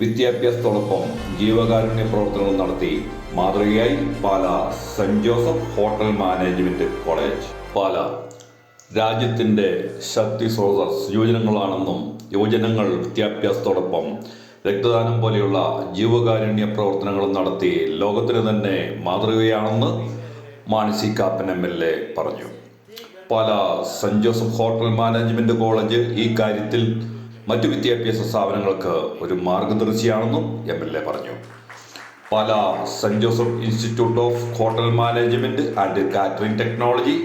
വിദ്യാഭ്യാസത്തോടൊപ്പം ജീവകാരുണ്യ പ്രവർത്തനങ്ങൾ നടത്തി മാതൃകയായി Pala saint Joseph hotel management college. Pala രാജ്യത്തിന്റെ ശക്തി സ്രോതസ് യുവജനങ്ങളാണെന്നും യുവജനങ്ങൾ വിദ്യാഭ്യാസത്തോടൊപ്പം രക്തദാനം പോലെയുള്ള ജീവകാരുണ്യ പ്രവർത്തനങ്ങളും നടത്തി ലോകത്തിന് തന്നെ മാതൃകയാണെന്ന് മാനസി കാപ്പൻ എം എൽ എ പറഞ്ഞു. Pala saint Joseph hotel management college ഈ കാര്യത്തിൽ മറ്റു വിദ്യാഭ്യാസ സ്ഥാപനങ്ങൾക്ക് ഒരു മാർഗദർശിയാണെന്നും എം എൽ എ പറഞ്ഞു. Pala saint Joseph institute of hotel management and catering technology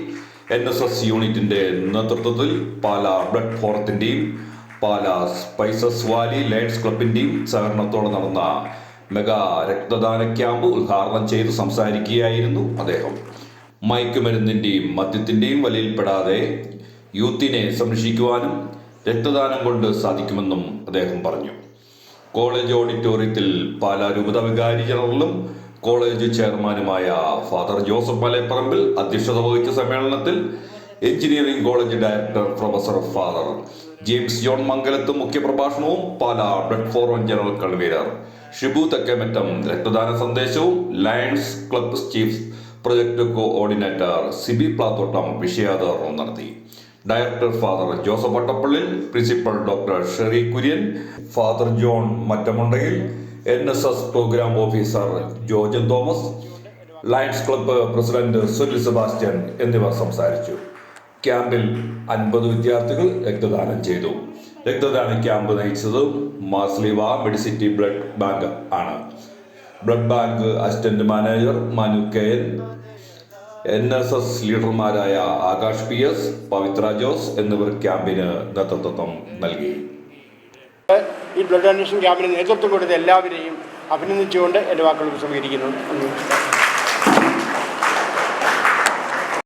N S S യൂണിറ്റിന്റെ നേതൃത്വത്തിൽ പാല ബ്ലഡ് ഫോറത്തിന്റെയും പാല സ്പൈസസ് വാലി ലയൺസ് ക്ലബിന്റെയും സഹകരണത്തോടെ നടന്ന മെഗാ രക്തദാന ക്യാമ്പ് ഉദ്ഘാടനം ചെയ്ത് സംസാരിക്കുകയായിരുന്നു അദ്ദേഹം. മയക്കുമരുന്നിന്റെയും മദ്യത്തിന്റെയും വലയിൽപ്പെടാതെ യൂത്തിനെ സംരക്ഷിക്കുവാനും രക്തദാനം കൊണ്ട് സാധിക്കുമെന്നും അദ്ദേഹം പറഞ്ഞു. കോളേജ് ഓഡിറ്റോറിയത്തിൽ പാലാ രൂപത വികാരി ജനറലും കോളേജ് ചെയർമാനുമായ ഫാദർ ജോസഫ് മലയപ്പറമ്പിൽ അധ്യക്ഷത വഹിച്ച സമ്മേളനത്തിൽ engineering college director professor father James John Mangalath മുഖ്യപ്രഭാഷണവും Pala blood forum general convener Shibu Thekkemattam രക്തദാന സന്ദേശവും lions club chief project coordinator Sibi Plathottam വിഷയാവതരണം നടത്തി. Director father Joseph Vattappally principal doctor Sheri Kurian father John Mattamundayil N S S programme officer Jojan Thomas lions club president Sunil Sebastian എന്നിവർ സംസാരിച്ചു. ക്യാമ്പിൽ അൻപത് വിദ്യാർത്ഥികൾ രക്തദാനം ചെയ്തു. രക്തദാന ക്യാമ്പ് നയിച്ചത് മാസ്ലിവ Medicity blood bank ആണ്. Blood bank assistant manager Manu K N N S S ലീഡർമാരായ Akash P S Pavithra Jose എന്നിവർ ക്യാമ്പിന് നേതൃത്വം നൽകി ഈ ബ്ലഡ് ഡൊണേഷൻ ക്യാമ്പിന് നേതൃത്വം കൊടുത്ത എല്ലാവരെയും അഭിനന്ദിച്ചുകൊണ്ട് എന്റെ വാക്കുകൾ നന്ദി.